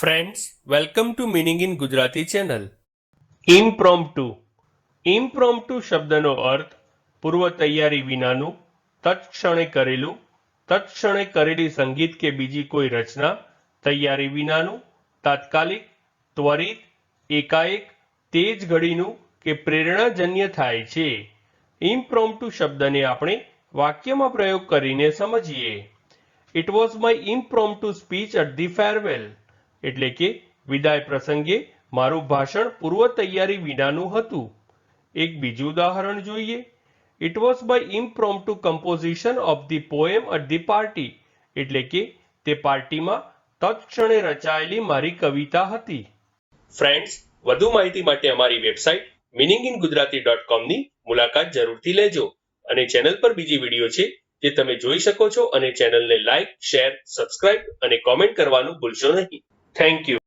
Friends welcome to meaning in Gujarati channel impromptu two શબ્દનો અર્થ પૂર્વ તૈયારી વિનાનું, તત્ક્ષણે કરેલું, તત્ક્ષણે કરેલી સંગીત કે બીજી કોઈ રચના, તૈયારી વિનાનું, તાત્કાલિક, ત્વરિત, એકાએક, તેજ ઘડીનું કે પ્રેરણાજન્ય થાય છે. ઇમ્પ્રોમ્પ્ટુ શબ્દને આપણે વાક્યમાં પ્રયોગ કરીને સમજીએ. It was my impromptu speech at the farewell એટલે કે વિદાય પ્રસંગે મારું ભાષણ પૂર્વ તૈયારી વિનાનું હતું. એક બીજું ઉદાહરણ જોઈએ. It was by impromptu composition of the poem at the party એટલે કે તે પાર્ટીમાં તત્ક્ષણે રચાયેલી મારી કવિતા હતી. ફ્રેન્ડ્સ વધુ માહિતી માટે અમારી website meaning in Gujarati dot કોમની મુલાકાત જરૂરથી લેજો અને ચેનલ પર બીજી વીડિયો છે જે તમે જોઈ શકો છો અને ચેનલને લાઇક શેર સબસ્ક્રાઇબ અને કોમેન્ટ કરવાનું ભૂલશો નહીં. thank you.